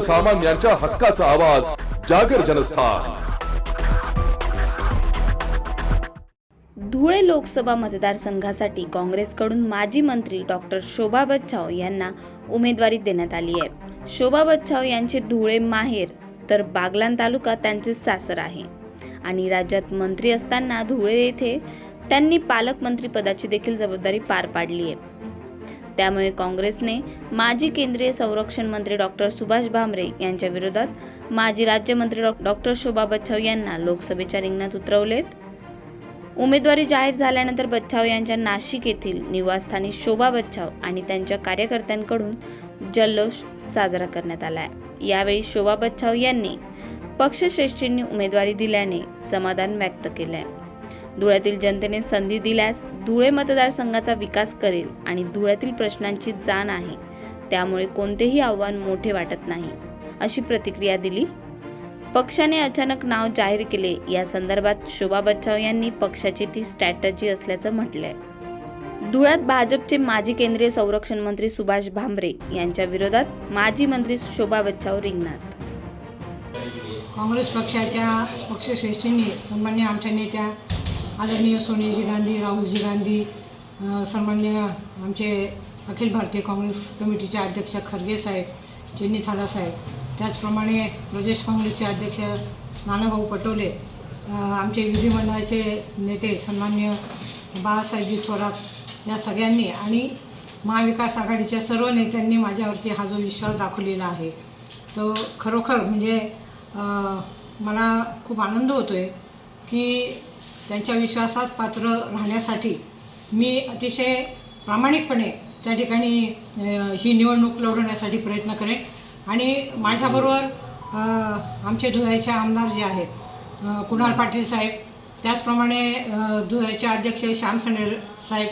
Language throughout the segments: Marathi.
सर्वसामान्यांच्या हक्काचा आवाज जागर जनस्थान. धुळे लोकसभा मतदारसंघासाठी काँग्रेसकडून माजी मंत्री डॉक्टर शोभा बच्छाव यांना उमेदवारी देण्यात आली आहे. शोभा बच्छाव यांचे धुळे माहेर तर बागलान तालुका त्यांचे सासर आहे. आणि राज्यात मंत्री असताना धुळे येथे त्यांनी पालकमंत्री पदाची देखील जबाबदारी पार पाडली आहे. त्यामुळे काँग्रेसने माजी केंद्रीय संरक्षण मंत्री डॉक्टर सुभाष भामरे यांच्या विरोधात माजी राज्यमंत्री डॉक्टर शोभा बच्छाव यांना लोकसभेच्या रिंगणात उतरवलेत. उमेदवारी जाहीर झाल्यानंतर बच्छाव यांच्या नाशिक येथील निवासस्थानी शोभा बच्छाव आणि त्यांच्या कार्यकर्त्यांकडून जल्लोष साजरा करण्यात आलाय. यावेळी शोभा बच्छाव यांनी पक्षश्रेष्ठींनी उमेदवारी दिल्याने समाधान व्यक्त केलंय. धुळ्यातील जनतेने संधी दिल्यास धुळे मतदारसंघाचा विकास करेल आणि धुळ्यातील प्रश्नांची जाण आहे. त्यामुळे कोणतेही आव्हान मोठे वाटत नाही अशी प्रतिक्रिया दिली. पक्षाने अचानक नाव जाहीर केले. या संदर्भात शोभा बच्चाव यांनी पक्षाची ती स्ट्रॅटजी असल्याचं म्हटलंय. धुळ्यात भाजपचे माजी केंद्रीय संरक्षण मंत्री सुभाष भामरे यांच्या विरोधात माजी मंत्री शोभा बच्चाव रिंगणात. काँग्रेस पक्षाच्या पक्षश्रेष्ठींनी सन्मान्य आमच्या नेत्या आदरणीय सोनियाजी गांधी राहुलजी गांधी सन्मान्य आमचे अखिल भारतीय काँग्रेस कमिटीचे अध्यक्ष खरगे साहेब चेन्नी थाडा साहेब त्याचप्रमाणे प्रदेश काँग्रेसचे अध्यक्ष नानाभाऊ पटोले आमचे विधिमंडळाचे नेते सन्मान्य बाळासाहेबजी थोरात या सगळ्यांनी आणि महाविकास आघाडीच्या सर्व नेत्यांनी माझ्यावरती हा जो विश्वास दाखवलेला आहे तो खरोखर म्हणजे मला खूप आनंद होतो आहे की त्यांच्या विश्वासात पात्र राहण्यासाठी मी अतिशय प्रामाणिकपणे त्या ठिकाणी ही निवडणूक लढवण्यासाठी प्रयत्न करेन. आणि माझ्याबरोबर आमचे धुळ्याचे आमदार जे आहेत कुणाल पाटील साहेब त्याचप्रमाणे धुळ्याचे अध्यक्ष श्याम सनेर साहेब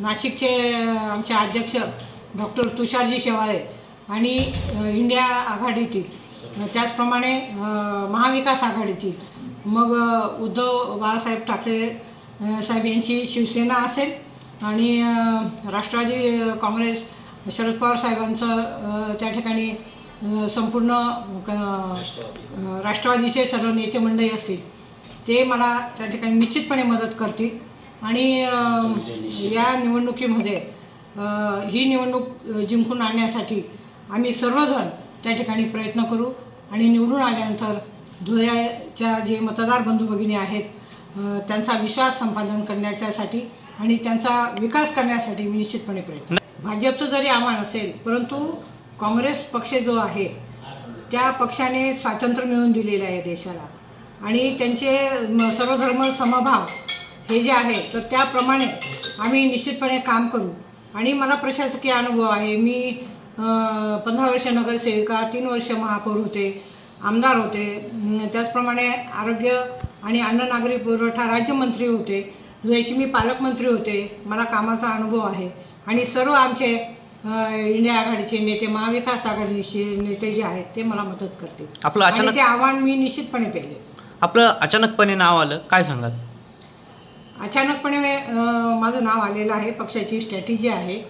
नाशिकचे आमचे अध्यक्ष डॉक्टर तुषारजी शेवाळे आणि इंडिया आघाडीतील त्याचप्रमाणे महाविकास आघाडीतील मग उद्धव बाळासाहेब ठाकरे साहेब यांची शिवसेना असेल आणि राष्ट्रवादी काँग्रेस शरद पवार साहेबांचं त्या ठिकाणी संपूर्ण क- राष्ट्रवादीचे सर्व नेते मंडळी असतील ते मला त्या ठिकाणी निश्चितपणे मदत करतील. आणि या निवडणुकीमध्ये ही निवडणूक जिंकून आणण्यासाठी आम्ही सर्वजण त्या ठिकाणी प्रयत्न करू आणि निवडून आल्यानंतर धुळ्याच्या जे मतदार बंधू भगिनी आहेत त्यांचा विश्वास संपादन करण्याच्यासाठी आणि त्यांचा विकास करण्यासाठी मी निश्चितपणे प्रयत्न भाजपचं जरी आव्हान असेल परंतु काँग्रेस पक्ष जो आहे त्या पक्षाने स्वातंत्र्य मिळवून दिलेलं आहे देशाला. आणि त्यांचे सर्वधर्म समभाव हे जे आहे तर त्याप्रमाणे आम्ही निश्चितपणे काम करू. आणि मला प्रशासकीय अनुभव आहे मी पंधरा वर्ष नगरसेविका तीन वर्ष महापौर होते. आमदार होते. त्याचप्रमाणे आरोग्य आणि अन्न नागरी पुरवठा राज्यमंत्री होते. धुळ्याची मी पालकमंत्री होते. मला कामाचा अनुभव आहे. आणि सर्व आमचे इंडिया आघाडीचे नेते महाविकास आघाडीचे नेते जे आहेत ते मला मदत करतील. आपलं अचानक ते आव्हान मी निश्चितपणे पेले आपलं अचानकपणे नाव आलं काय सांगाल? अचानकपणे माझं नाव आलेलं आहे. पक्षाची स्ट्रॅटेजी आहे.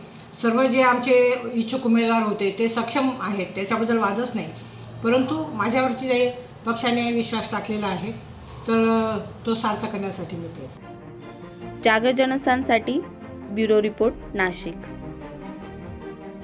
सर्व जे आमचे इच्छुक उमेदवार होते ते सक्षम आहेत. त्याच्याबद्दल वादच नाही. परंतु माझ्यावरती जे पक्षाने विश्वास टाकलेला आहे. तर तो सार्थ करण्यासाठी मी प्रयत्न जागर जनस्थानसाठी ब्युरो रिपोर्ट नाशिक.